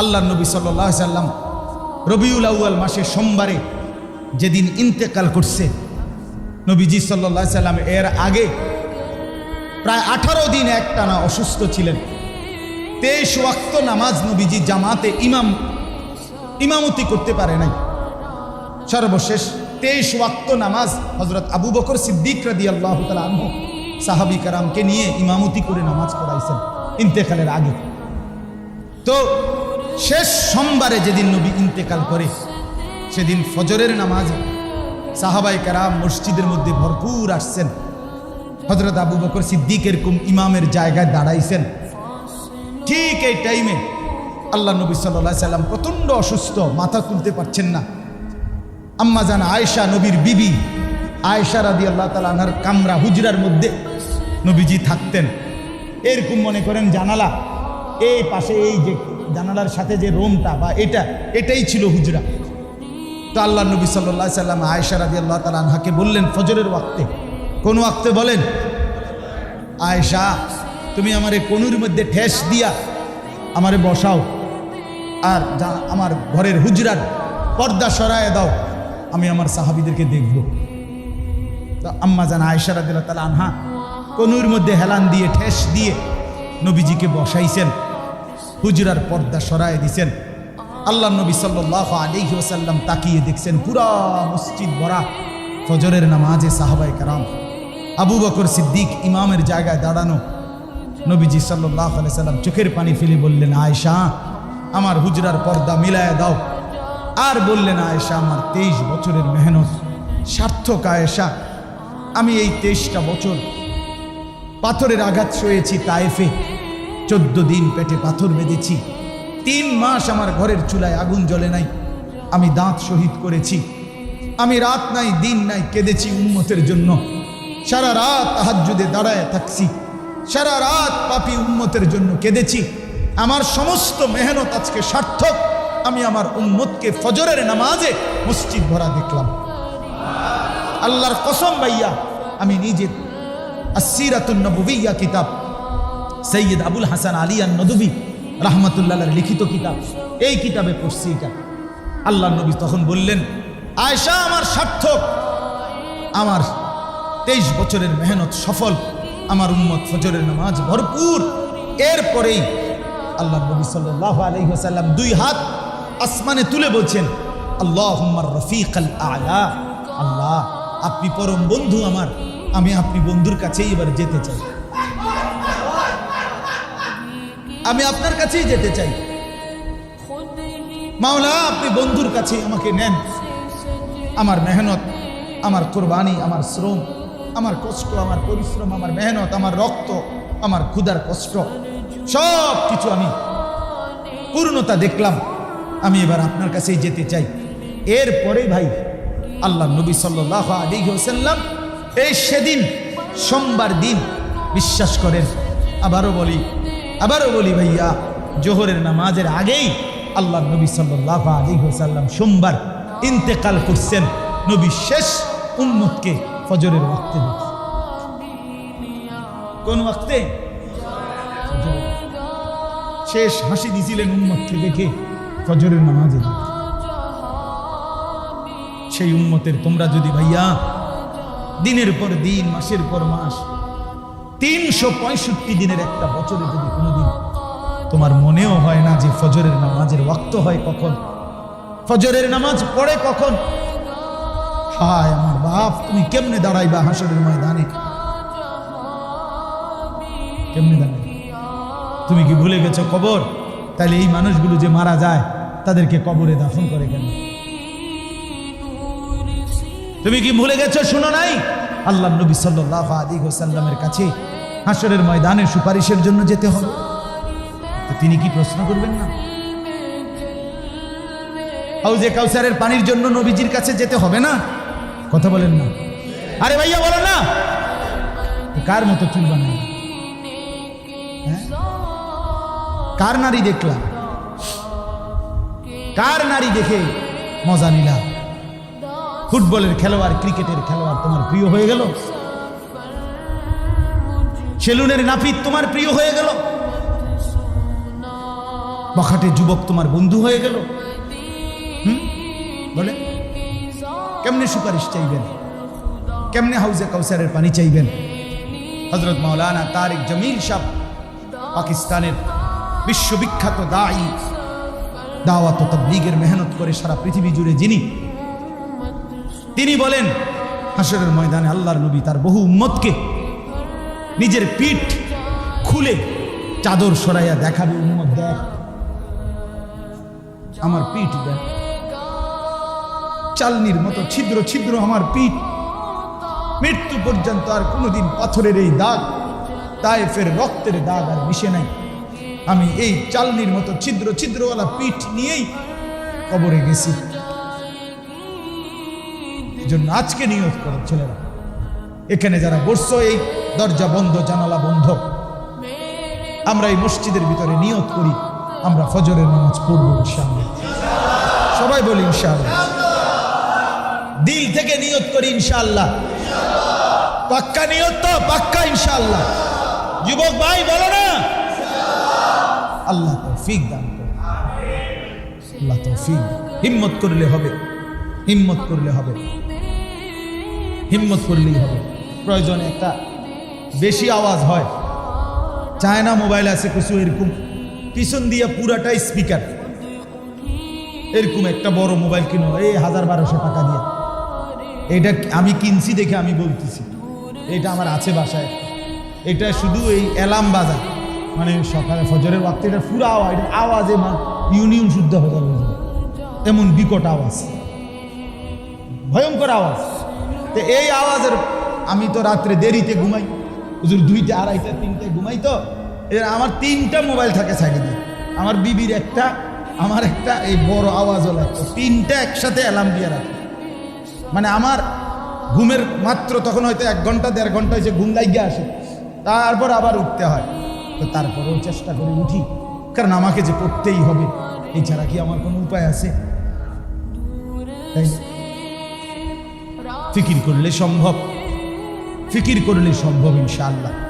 আল্লাহ নবী সাল্লাহ সাল্লাম রবিউল আউয়াল মাসের সোমবারে যেদিন ইন্তেকাল করছে, নবীজি সাল্লাহ সাল্লাম এর আগে প্রায় আঠারো দিন একটানা অসুস্থ ছিলেন। তেইশ ওয়াক্ত নামাজ নবীজি জামাতে ইমাম, ইমামতি করতে পারে নাই। সর্বশেষ তেইশ ওয়াক্ত নামাজ হজরত আবু বকর সিদ্দিক রাদি আল্লাহ আনহু সাহাবি কারামকে নিয়ে ইমামতি করে নামাজ পড়াইছেন ইন্তেকালের আগে। তো শেষ সোমবারে যেদিন নবী ইন্তেকাল করে, সেদিন ফজরের নামাজ সাহাবাই কারাম মসজিদের মধ্যে ভরপুর আসছেন। হজরত আবু বকর সিদ্দিক এরকম ইমামের জায়গায় দাঁড়াইছেন। ঠিক এই টাইমে আল্লাহ নবী সাল্লাহ সাল্লাম প্রচণ্ড অসুস্থ, মাথা তুলতে পারছেন না। আম্মা জান আয়েশা নবীর বিবি আয়েশা রাদি আল্লাহ তালা আনার কামরা, হুজরার মধ্যে নবীজি থাকতেন। এরকম মনে করেন জানালা এই পাশে এই যে জানালার সাথে যে রোমটা বা এটা, এটাই ছিল হুজরা। তো আল্লাহ নবী সাল্লাহ সাল্লাম আয়েশা রাদি আল্লাহ তালা আনহাকে বললেন, ফজরের ওয়াক্তে। কোন ওয়াক্তে বলেন, আয়েশা, তুমি আমার এই কনুর মধ্যে ঠেস দিয়া আমারে বসাও। আর যা আমার ঘরের হুজরার পর্দা সরায় দাও, আমি আমার সাহাবিদেরকে দেখব। তো আম্মা জান আয়সারা দিল তালা আনহা কনুর মধ্যে হেলান দিয়ে, ঠেস দিয়ে নবীজিকে বসাইছেন। হুজরার পর্দা সরায় দিছেন। আল্লাহ নবী সাল্লাহ আলিহি ওসাল্লাম তাকিয়ে দেখছেন পুরা মসজিদ ভরা ফজরের নামাজে সাহাবাই কারাম। আবু বকর সিদ্দিক ইমামের জায়গায় দাঁড়ানো। নবীজি সাল্লাহ সাল্লাম চোখের পানি ফেলে বললেন আয়সা আমার হুজরার পর্দা মিলায় দাও। আর বললেন, আয়েশা, আমার তেইশ বছরের মেহনত। সার্থক, আয়েশা, আমি এই তেইশটা বছর পাথরের আঘাত সয়েছি তায়েফে। চোদ্দ দিন পেটে পাথর বেঁধেছি। তিন মাস আমার ঘরের চুলায় আগুন জ্বলে নাই। আমি দাঁত শহীদ করেছি। আমি রাত নাই, দিন নাই কেঁদেছি উন্মতের জন্য। সারা রাত তাহাজ্জুদে দাঁড়ায় থাকছি। সারা রাত পাপি উন্মতের জন্য কেঁদেছি। আমার সমস্ত মেহনত আজকে সার্থক। আমি আমার উম্মতকে ফজরের নামাজে মসজিদ ভরা দেখলাম। আল্লাহর কসম ভাইয়া, আমি নিজে আসিরাতুন নবুবিয়া কিতাব সৈয়দ আবুল হাসান আলী আর নদবী রাহমাতুল্লাহর লিখিত কিতাব। এই কিতাবে পড়ছি এটা। আল্লাহ নবী তখন বললেন আয়সা আমার সার্থক, আমার তেইশ বছরের মেহনত সফল, আমার উম্মত ফজরের নামাজ ভরপুর। এরপরেই আল্লাহ নবী সাল্লাহ আলহিহাসাল্লাম দুই হাত আসমানে তুলে বলছেন আল্লাহ রফিক আল আলা। আল্লাহ, আপনি পরম বন্ধু আমার, আমি আপনি বন্ধুর কাছেই এবার যেতে চাই। আমি আপনার কাছেই যেতে চাই। মাওলা, আপনি বন্ধুর কাছে আমাকে নেন। আমার মেহনত, আমার কোরবানি, আমার শ্রম, আমার কষ্ট, আমার পরিশ্রম, আমার মেহনত, আমার রক্ত, আমার ক্ষুধার কষ্ট, সব কিছু আমি পূর্ণতা দেখলাম। আমি এবার আপনার কাছেই যেতে চাই। এরপরে ভাই, আল্লাহ নবী সাল্লাহ আলী হোসাল্লাম এই সেদিন, সোমবার দিন বিশ্বাস করেন। আবারও বলি আবারও বলি ভাইয়া, জোহরের নামাজের আগেই আল্লাহ নবী সাল্লাহ আলী হোসাল্লাম সোমবার ইন্তেকাল করছেন। নবী শেষ উম্মতকে ফজরের ওয়াক্তে দেখি কোন ওয়াক্তে? শেষ হাসি দিছিলেন উম্মতকে দেখে ফজরের নামাজে। সেই উম্মতের তোমরা যদি ভাইয়া, দিনের পর দিন, মাসের পর মাস তিনশো পঁয়ষট্টি দিনের একটা বছরে যদি কোনোদিন তোমার মনেও হয় না যে ফজরের নামাজের ওয়াক্ত হয় কখন, ফজরের নামাজ পড়ে কখন, হায় আমার বাপ, তুমি কেমনে দাঁড়াইবা হাসরের ময়দানে? কেমনে দাঁড়াই তুমি কি ভুলে গেছো কবর? তাহলে এই মানুষগুলো যে মারা যায়, তাদেরকে কবরে দাফন করে কেন? তুমি কি ভুলে গেছো? শুনো নাই? আল্লাহ নবী সাল্লাহ আলী হোসাল্লামের কাছে হাসরের ময়দানে সুপারিশের জন্য যেতে হবে। তিনি কি প্রশ্ন করবেন না? হাউজে কাউসারের পানির জন্য নবীজির কাছে যেতে হবে না? কথা বলেন না। আরে ভাইয়া, বলেন না। কার মতো চুল বানায়? হ্যাঁ? কার নারী দেখলাম? কার নারী দেখে মজা নিলাম? ফুটবলের খেলোয়াড়, ক্রিকেটের খেলোয়াড় তোমার প্রিয় হয়ে গেল। সেলুনের নাপিত তোমার প্রিয় হয়ে গেল। বখাটে যুবক তোমার বন্ধু হয়ে গেল। বলে, কেমনে সুপারিশ চাইবেন? কেমনে হাউজে কাউসারের পানি চাইবেন? হজরত মাওলানা তারিক জমিল সাহ, পাকিস্তানের বিশ্ববিখ্যাত দায়ী, দাওয়াত তাবলীগের মেহনত করে সারা পৃথিবী জুড়ে যিনি তিনি বলেন হাসরের ময়দানে আল্লাহর নবী তার বহু উম্মতকে নিজের পিঠ খুলে চাদর সরাইয়া দেখাবে, উম্মত দেখ। আমার পিঠ দেখ। চালনির মতো ছিদ্র ছিদ্র আমার পিঠ। মৃত্যু পর্যন্ত আর কোনোদিন পাথরের এই দাগ, তায়েফের রক্তের দাগ আর মিশে নাই। আমি এই চালনির মতো ছিদ্র ছিদ্রওয়ালা পিঠ নিয়েই কবরে গেছি। জন্য আজকে নিয়োগ করো ছেলেরা। এখানে যারা বসছো, এই দরজা বন্ধ, জানালা বন্ধ। আমরা এই মসজিদের ভিতরে নিয়ত করি, আমরা ফজরের নামাজ পড়ব ইনশাআল্লাহ। সবাই বলি ইনশাআল্লাহ। দিল থেকে নিয়ত করি ইনশাআল্লাহ। পাক্কা নিয়ত তো, পাক্কা ইনশাআল্লাহ। যুবক ভাই, বলো না। আল্লাহ তৌফিক দান আল্লাহ তৌফিক। হিম্মত করলে হবে। হিম্মত করলে হবে। হিম্মত করলেই হবে। প্রয়োজনে একটা বেশি আওয়াজ হয়। চায় না মোবাইল আছে কিছু, এরকম পিছন দিয়ে পুরাটাই স্পিকার এরকম একটা বড় মোবাইল কিনো এই হাজার বারোশো টাকা দিয়ে। এটা আমি কিনছি দেখে আমি বলতেছি। এটা আমার আছে বাসায়। এটা শুধু এই অ্যালার্ম বাজার মানে সকালে ফজরের ওয়াক্তে এটা পুরো আওয়াজ, এটা আওয়াজে মা ইউনিয়ন শুদ্ধ হয়ে যাবে। এমন বিকট আওয়াজ। ভয়ঙ্কর আওয়াজ। তো এই আওয়াজের, আমি তো রাত্রে দেরিতে ঘুমাই। হুজুর দুইটা, আড়াইটা, তিনটে ঘুমাই তো। এর আমার তিনটা মোবাইল থাকে সাইডে আমার বিবির একটা, আমার একটা, এই বড় আওয়াজও একটা তিনটা একসাথে অ্যালার্ম দিয়ে রাখে। মানে আমার ঘুমের মাত্র তখন হয়তো এক ঘণ্টা, দেড় ঘণ্টা হয়েছে, ঘুম লাগিয়ে আসে। তারপর আবার উঠতে হয়। তো তারপরেও চেষ্টা করে উঠি। কারণ আমাকে যে পড়তেই হবে, এছাড়া কি আমার কোনো উপায় আছে? তাই? ফিকির করলে সম্ভব। ফিকির করলে সম্ভব ইনশাআল্লাহ।